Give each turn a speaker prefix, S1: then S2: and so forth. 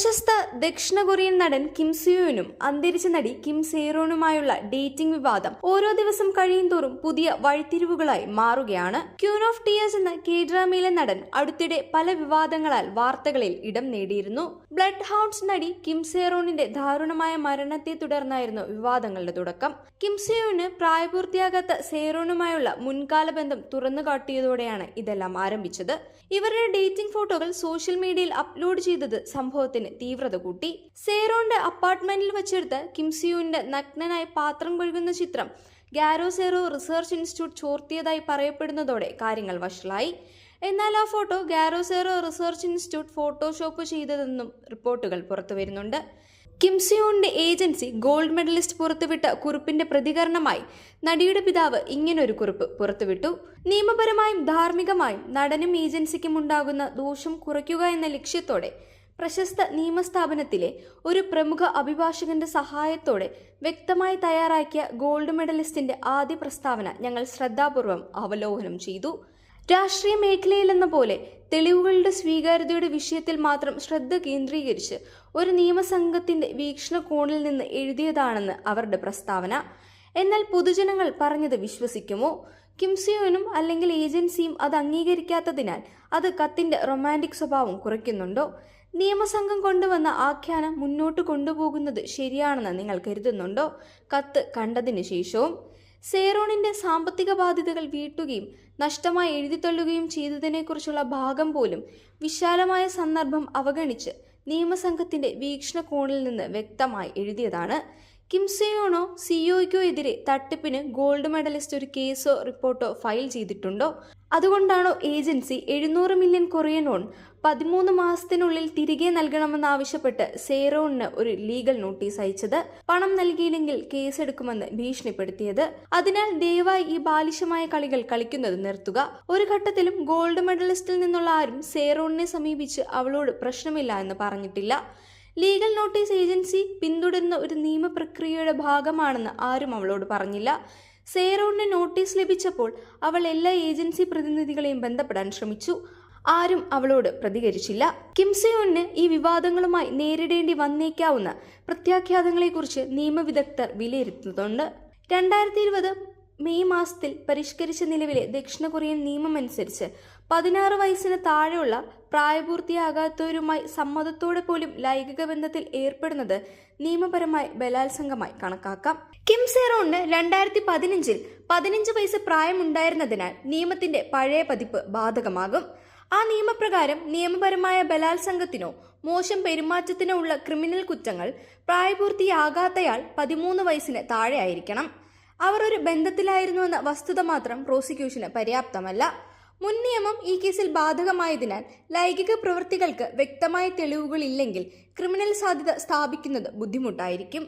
S1: പ്രശസ്ത ദക്ഷിണ കൊറിയൻ നടൻ കിം സിയോനും അന്തരിച്ച നടി കിം സേറോണുമായുള്ള ഡേറ്റിംഗ് വിവാദം ഓരോ ദിവസം കഴിയുന്തോറും പുതിയ വഴിത്തിരിവുകളായി മാറുകയാണ്. ക്യൂൻ ഓഫ് ടിയേഴ്സ് എന്ന കെ ഡ്രാമയിലെ നടൻ അടുത്തിടെ പല വിവാദങ്ങളാൽ വാർത്തകളിൽ ഇടം നേടിയിരുന്നു. ബ്ലഡ് ഹൗണ്ട്സ് നടി കിം സേറോണിന്റെ ദാരുണമായ മരണത്തെ തുടർന്നായിരുന്നു വിവാദങ്ങളുടെ തുടക്കം. കിം സിയോന് പ്രായപൂർത്തിയാകാത്ത സേറോണുമായുള്ള മുൻകാല ബന്ധം തുറന്നു കാട്ടിയതോടെയാണ് ഇതെല്ലാം ആരംഭിച്ചത്. ഇവരുടെ ഡേറ്റിംഗ് ഫോട്ടോകൾ സോഷ്യൽ മീഡിയയിൽ അപ്ലോഡ് ചെയ്തത് സംഭവത്തിന് തീവ്രത കൂട്ടി. സേറോന്റെ അപ്പാർട്ട്മെന്റിൽ വെച്ചെടുത്ത് കിംസിയുവിന്റെ നഗ്നനായി പാത്രം കഴുകുന്ന ചിത്രം ഗാരോ സേറോ റിസർച്ച് ഇൻസ്റ്റിറ്റ്യൂട്ട് ചോർത്തിയതായി പറയപ്പെടുന്നതോടെ കാര്യങ്ങൾ വഷളായി. എന്നാൽ ആ ഫോട്ടോ ഗാരോ സേറോ റിസർച്ച് ഇൻസ്റ്റിറ്റ്യൂട്ട് ഫോട്ടോഷോപ്പ് ചെയ്തതെന്നും റിപ്പോർട്ടുകൾ പുറത്തു വരുന്നുണ്ട്. കിംസിയോണിന്റെ ഏജൻസി ഗോൾഡ് മെഡലിസ്റ്റ് പുറത്തുവിട്ട കുറിപ്പിന്റെ പ്രതികരണമായി നടിയുടെ പിതാവ് ഇങ്ങനൊരു കുറിപ്പ് പുറത്തുവിട്ടു. നിയമപരമായും ധാർമ്മികമായും നടനും ഏജൻസിക്കും ഉണ്ടാകുന്ന ദോഷം കുറയ്ക്കുക എന്ന ലക്ഷ്യത്തോടെ പ്രശസ്ത നിയമസ്ഥാപനത്തിലെ ഒരു പ്രമുഖ അഭിഭാഷകന്റെ സഹായത്തോടെ വ്യക്തമായി തയ്യാറാക്കിയ ഗോൾഡ് മെഡലിസ്റ്റിന്റെ ആദ്യ പ്രസ്താവന ഞങ്ങൾ ശ്രദ്ധാപൂർവം അവലോകനം ചെയ്തു. രാഷ്ട്രീയ മേഖലയിലെന്ന പോലെ തെളിവുകളുടെ സ്വീകാര്യതയുടെ വിഷയത്തിൽ മാത്രം ശ്രദ്ധ കേന്ദ്രീകരിച്ച് ഒരു നിയമസംഘത്തിന്റെ വീക്ഷണകോണിൽ നിന്ന് എഴുതിയതാണെന്ന് അവരുടെ പ്രസ്താവന. എന്നാൽ പൊതുജനങ്ങൾ പറഞ്ഞത് വിശ്വസിക്കുമോ? കിംസിയോനും അല്ലെങ്കിൽ ഏജൻസിയും അത് അംഗീകരിക്കാത്തതിനാൽ അത് കത്തിന്റെ റൊമാന്റിക് സ്വഭാവം കുറയ്ക്കുന്നുണ്ടോ? നിയമസംഘം കൊണ്ടുവന്ന ആഖ്യാനം മുന്നോട്ട് കൊണ്ടുപോകുന്നത് ശരിയാണെന്ന് നിങ്ങൾ കരുതുന്നുണ്ടോ? കത്ത് കണ്ടതിന് ശേഷവും സേറോണിന്റെ സാമ്പത്തിക ബാധ്യതകൾ വീട്ടുകയും നഷ്ടമായി എഴുതിത്തള്ളുകയും ചെയ്തതിനെക്കുറിച്ചുള്ള ഭാഗം പോലും വിശാലമായ സന്ദർഭം അവഗണിച്ച് നിയമസംഘത്തിന്റെ വീക്ഷണകോണിൽ നിന്ന് വ്യക്തമായി എഴുതിയതാണ്. കിംസയോണോ സിഒയ്ക്കോ എതിരെ തട്ടിപ്പിന് ഗോൾഡ് മെഡലിസ്റ്റ് ഒരു കേസോ റിപ്പോർട്ടോ ഫയൽ ചെയ്തിട്ടുണ്ടോ? അതുകൊണ്ടാണോ ഏജൻസി എഴുന്നൂറ് മില്യൺ കൊറിയൻ ഓൺ പതിമൂന്ന് മാസത്തിനുള്ളിൽ തിരികെ നൽകണമെന്നാവശ്യപ്പെട്ട് സേറോണിന് ഒരു ലീഗൽ നോട്ടീസ് അയച്ചത് പണം നൽകിയില്ലെങ്കിൽ കേസെടുക്കുമെന്ന് ഭീഷണിപ്പെടുത്തിയത്. അതിനാൽ ദയവായി ഈ ബാലിശമായ കളികൾ കളിക്കുന്നത് നിർത്തുക. ഒരു ഘട്ടത്തിലും ഗോൾഡ് മെഡലിസ്റ്റിൽ നിന്നുള്ള ആരും സേറോണിനെ സമീപിച്ച് അവളോട് പ്രശ്നമില്ല എന്ന് പറഞ്ഞിട്ടില്ല. ലീഗൽ നോട്ടീസ് ഏജൻസി പിന്തുടരുന്ന ഒരു നിയമപ്രക്രിയയുടെ ഭാഗമാണെന്ന് ആരും അവളോട് പറഞ്ഞില്ല. സേറോണിന് നോട്ടീസ് ലഭിച്ചപ്പോൾ അവൾ എല്ലാ ഏജൻസി പ്രതിനിധികളെയും ബന്ധപ്പെടാൻ ശ്രമിച്ചു. ആരും അവളോട് പ്രതികരിച്ചില്ല. കിംസയോണിന് ഈ വിവാദങ്ങളുമായി നേരിടേണ്ടി വന്നേക്കാവുന്ന പ്രത്യാഘാതങ്ങളെക്കുറിച്ച് നിയമവിദഗ്ധർ വിലയിരുത്തുന്നുണ്ട്. രണ്ടായിരത്തി ഇരുപത് മെയ് മാസത്തിൽ പരിഷ്കരിച്ച നിലവിലെ ദക്ഷിണ കൊറിയൻ നിയമമനുസരിച്ച് പതിനാറ് വയസ്സിന് താഴെയുള്ള പ്രായപൂർത്തിയാകാത്തവരുമായി സമ്മതത്തോടെ പോലും ലൈംഗിക ബന്ധത്തിൽ ഏർപ്പെടുന്നത് നിയമപരമായി ബലാത്സംഗമായി കണക്കാക്കാം. കിം സേറോണിന് രണ്ടായിരത്തി പതിനഞ്ചിൽ പതിനഞ്ച് വയസ്സ് പ്രായമുണ്ടായിരുന്നതിനാൽ നിയമത്തിന്റെ പഴയ പതിപ്പ് ബാധകമാകും. ആ നിയമപ്രകാരം നിയമപരമായ ബലാത്സംഗത്തിനോ മോശം പെരുമാറ്റത്തിനോ ഉള്ള ക്രിമിനൽ കുറ്റങ്ങൾ പ്രായപൂർത്തിയാകാത്തയാൾ പതിമൂന്ന് വയസ്സിന് താഴെയായിരിക്കണം. അവർ ഒരു ബന്ധത്തിലായിരുന്നുവെന്ന വസ്തുത മാത്രം പ്രോസിക്യൂഷന് പര്യാപ്തമല്ല. മുൻ നിയമം ഈ കേസിൽ ബാധകമായതിനാൽ ലൈംഗിക പ്രവൃത്തികൾക്ക് വ്യക്തമായ തെളിവുകളില്ലെങ്കിൽ ക്രിമിനൽ സാധ്യത സ്ഥാപിക്കുന്നത് ബുദ്ധിമുട്ടായിരിക്കും.